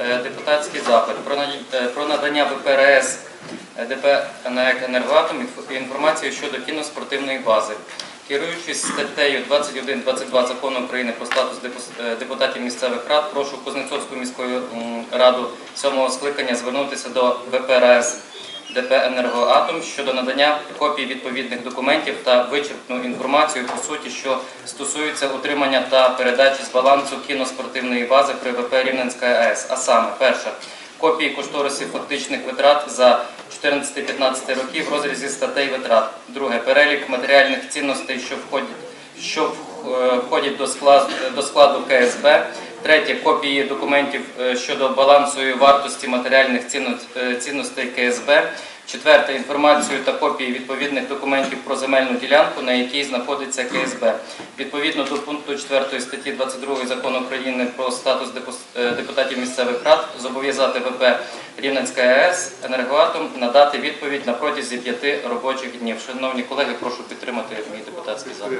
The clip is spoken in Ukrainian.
е, депутатський запит про е, надання ВПРС е, ДП «НЕК Енергоатом інфо- інформації щодо кіноспортивної бази. Керуючись статтею 21-22 закону України про статус депутатів місцевих рад, прошу Кузнецовську міську раду сьомого скликання звернутися до ВПРС ДП «Енергоатом» щодо надання копій відповідних документів та вичерпну інформацію по суті, що стосується утримання та передачі з балансу кіноспортивної бази при ВП Рівненська АЕС. А саме, перше, копії кошторисів фактичних витрат за 14-15 років в розрізі статей витрат. Друге, перелік матеріальних цінностей, що входять, що е, входять до складу, до складу КСБ. Третє копії документів е, щодо балансу і вартості матеріальних е, цінностей КСБ. Четверте інформацію та копії відповідних документів про земельну ділянку, на якій знаходиться КСБ. Відповідно до пункту 4 статті 22 закону України про статус е, депутатів місцевих рад зобов'язати ВП Рівненська АЕС енергоатом надати відповідь на протязі п'яти робочих днів. Шановні колеги, прошу підтримати мій депутатський запит.